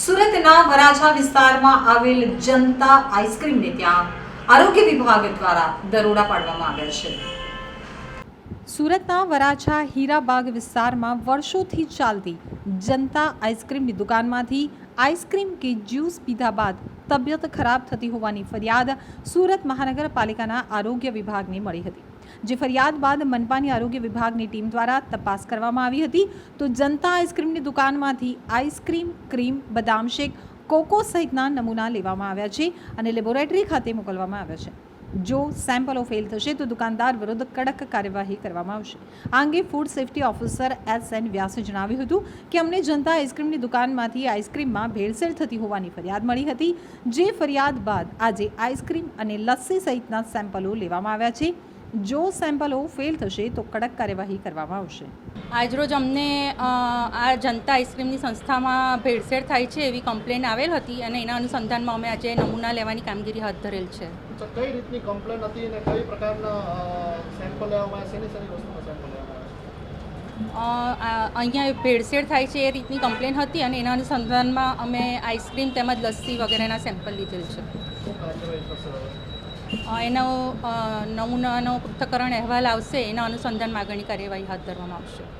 સુરતના વરાછા વિસ્તારમાં આવેલ જનતા આઈસ્ક્રીમને ત્યાં આરોગ્ય વિભાગ દ્વારા દરોડા પાડવામાં આવ્યા છે. સુરતના વરાછા હીરાબાગ વિસ્તારમાં વર્ષોથી ચાલતી જનતા આઈસ્ક્રીમની દુકાનમાંથી આઈસ્ક્રીમ કે જ્યુસ પીધા બાદ તબિયત ખરાબ થતી હોવાની ફરિયાદ સુરત મહાનગરપાલિકાના આરોગ્ય વિભાગને મળી હતી. જે ફરિયાદ બાદ મનપાની આરોગ્ય વિભાગની ટીમ દ્વારા તપાસ કરવામાં આવી હતી. તો જનતા આઈસ્ક્રીમની દુકાનમાંથી આઈસ્ક્રીમ, ક્રીમ, બદામ શેક, કોકો સહિતના નમૂના લેવામાં આવ્યા છે અને લેબોરેટરી ખાતે મોકલવામાં આવ્યા છે. જો સેમ્પલો ફેલ થશે તો દુકાનદાર વિરુદ્ધ કડક કાર્યવાહી કરવામાં આવશે. આ અંગે food safety officer S N વ્યાસે જણાવ્યું હતું કે અમને જનતા આઈસ્ક્રીમની દુકાનમાંથી આઈસ્ક્રીમમાં ભેળસેળ થતી હોવાની ફરિયાદ મળી હતી. જે ફરિયાદ બાદ આજે આઈસ્ક્રીમ અને લસ્સી સહિતના સેમ્પલો લેવામાં આવ્યા છે. જો સેમ્પલો ફેલ થશે તો કડક કાર્યવાહી કરવામાં આવશે. આજરોજ અમને આ જનતા આઈસ્ક્રીમની સંસ્થામાં ભેળસેળ થાય છે એવી કમ્પ્લેન આવેલ હતી અને એના અનુસંધાનમાં અમે આજે નમૂના લેવાની કામગીરી હાથ ધરેલ છે. કઈ રીતની કમ્પ્લેન હતી અને કઈ પ્રકારના સેમ્પલ લેવામાં શેની શેની વસ્તુના સેમ્પલ લેવામાં આવ્યા અ, આ- અહીંયા ભેળસેળ થાય છે એ રીતની કમ્પ્લેન હતી અને એના અનુસંધાનમાં અમે આઈસ્ક્રીમ તેમજ લસ્સી વગેરેના સેમ્પલ લીધેલ છે. એનો નમૂનાનો પૃથ્થકરણ અહેવાલ આવશે એના અનુસંધાન માગણી કાર્યવાહી હાથ ધરવામાં આવશે.